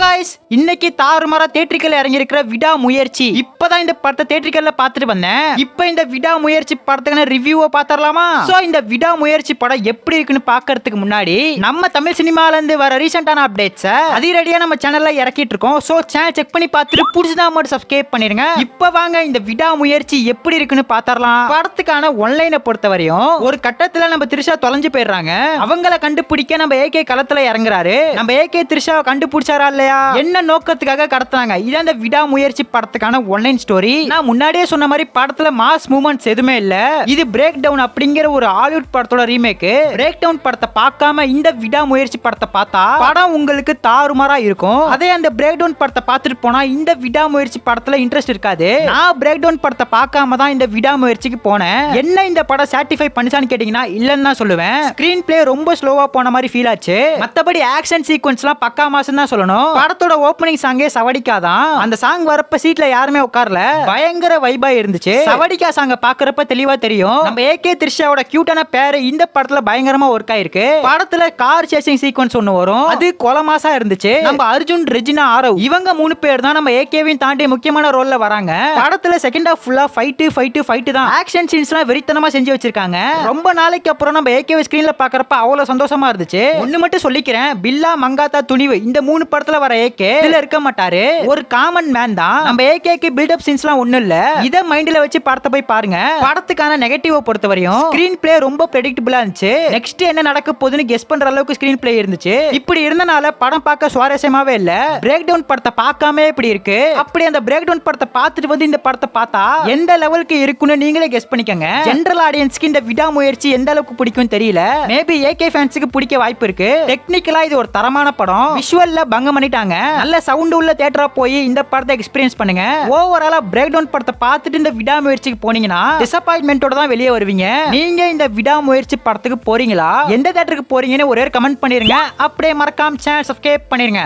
Guys இன்னைக்கு தாறுமாறா theatrical இறங்கியிருக்கிற விடா முயற்சி. இப்பதான் இந்த படத்தை தேட்டரிக்கல்ல பார்த்துட்டு வந்தேன். இப்போ இந்த விடா முயற்சி படத்துக்கான ரிவ்யூவை பாத்திரலாமா சோ இந்த விடா முயற்சி படம் எப்படி இருக்குன்னு பார்க்கறதுக்கு முன்னாடி நம்ம தமிழ் சினிமால இருந்து வர ரீசெண்டான அப்டேட்ஸை அதிரடியா நம்ம சேனல்ல இறக்கிட்டு இருக்கோம். சோ சேனல் செக் பண்ணி பார்த்துட்டு பிடிச்சதா மட்டும் சப்ஸ்கிரைப் பண்ணிருங்க. இப்போ வாங்க இந்த விடா முயற்சி எப்படி இருக்குன்னு பாத்திரலாம் படத்துக்கான ஒன்லைனை பொறுத்தவரையும் ஒரு கட்டத்துல நம்ம திரிஷா தொலைஞ்சு போயிடுறாங்க. அவங்கள கண்டுபிடிக்க நம்ம ஏகே களத்துல இறங்குறாரு. நம்ம ஏகே திரிஷாவை கண்டுபிடிச்சாரா இல்லையா? என்ன நோக்கத்துக்காக கடத்துனாங்க? இதான் இந்த விடா முயற்சி படத்துக்கான ஒன்லைன் ஸ்டோரி நான் முன்னாடியே சொன்ன மாதிரி படத்துல மாஸ் மூமெண்ட்ஸ் எதுவுமே இல்ல. இது பிரேக் டவுன் அப்படிங்கிற ஒரு ஹாலிவுட் படத்தோட ரீமேக் பிரேக் டவுன் படத்தை பார்க்காம இந்த விடா முயற்சி படத்தை பார்த்தா படம் உங்களுக்கு தாறுமாறா இருக்கும். அதே அந்த பிரேக் டவுன் படத்தை பார்த்துட்டு போனா இந்த விடா முயற்சி படத்துல இன்ட்ரெஸ்ட் இருக்காது. நான் பிரேக் டவுன் படத்தை பார்க்காம தான் இந்த விடா முயற்சிக்கு போனேன். என்ன இந்த படம் சாட்டிஃபை பண்ணிச்சான்னு கேட்டீங்கன்னா இல்லன்னு தான் சொல்லுவேன். ஸ்கிரீன் பிளே ரொம்ப ஸ்லோவா போன மாதிரி ஃபீல் ஆச்சு. மத்தபடி ஆக்ஷன் சீக்வன்ஸ்லாம் பக்கா மாசம் தான் சொல்லணும். படத்தோட ஓப்பனிங் சாங்கே சவடிக்காதான். அந்த சாங் வரப்ப சீட்ல யாருமே உட்காரல. பயங்கர வைபா இருந்துச்சு. சவடிக்கா சாங்க பாக்குறப்ப தெளிவா தெரியும். நம்ம ஏகே த்ரிஷாவோட கியூட்டான பேரு இந்த படத்துல பயங்கரமா ஒர்க் ஆயிருக்கு. படத்துல கார் சேசிங் சீக்வன்ஸ் ஒன்னு வரும். அது கொலமாசா இருந்துச்சு. நம்ம அர்ஜுன் ரெஜினா ஆரவ் இவங்க மூணு பேர் தான் நம்ம ஏகேவையும் தாண்டி முக்கியமான ரோல்ல வராங்க. படத்துல செகண்ட் ஹாஃப் ஃபுல்லா ஃபைட்டு ஃபைட்டு ஃபைட்டு தான். ஆக்ஷன் சீன்ஸ்லாம் வெறித்தனமா செஞ்சு வச்சிருக்காங்க. ரொம்ப நாளைக்கு அப்புறம் நம்ம ஏகேவை ஸ்கிரீன்ல பாக்குறப்ப அவ்வளவு சந்தோஷமா இருந்துச்சு. ஒண்ணு மட்டும் சொல்லிக்கிறேன். பில்லா மங்காத்தா துணிவு இந்த மூணு படத்துல வர ஏகே இதுல இருக்க மாட்டாரு. ஒரு காமன் மேன் தான். நம்ம ஏகேக்கு பில்டப் சீன்ஸ்லாம் ஒண்ணும் இல்ல. இத மைண்ட்ல வச்சு படத்தை போய் பாருங்க. படத்துக்கான நெகட்டிவ் பொறுத்தவரையும் ஸ்கிரீன் பிளே ரொம்ப ப்ரெடிக்டபிளா இருந்துச்சு. நெக்ஸ்ட் என்ன நடக்க போகுதுன்னு கெஸ் பண்ற அளவுக்கு ஸ்கிரீன் பிளே இருந்துச்சு. இப்படி இருந்தனால படம் பார்க்க சுவாரஸ்யமாவே இல்ல. பிரேக் டவுன் படத்தை பார்க்காம இப்படி இருக்கு. அப்படி அந்த பிரேக் டவுன் படத்தை பார்த்துட்டு வந்து இந்த படத்தை பார்த்தா எந்த லெவலுக்கு இருக்குன்னு நீங்களே கெஸ் பண்ணிக்கங்க. ஜென்ரல் ஆடியன்ஸ்க்கு இந்த விடாமுயற்சி எந்த அளவுக்கு பிடிக்கும் தெரியல. மேபி ஏகே ஃபேன்ஸுக்கு பிடிக்க வாய்ப்பு இருக்கு. டெக்னிக்கலா இது ஒரு தரமான படம். விஷுவல்ல பங்கம் பண்ணிட்டாங்க. நல்ல சவுண்ட் உள்ள தியேட்டரா போய் இந்த படத்தை எக்ஸ்பீரியன்ஸ் பண்ணுங்க. ஓவராலா பிரேக் டவுன் படத்தை பார்த்துட்டு இந்த விடாமுயற்சிக்கு போனீங்கன்னா டிசப்பாயின்மெண்டோட தான் வெளியே வருவீங்க. நீங்க இந்த விடாமுயற்சி படத்துக்கு போறீங்களா? எந்த தியேட்டருக்கு போறீங்கன்னு ஒரே கமெண்ட் பண்ணிருங்க. அப்படியே மறக்காம சேனல் சப்ஸ்கிரைப் பண்ணிருங்க.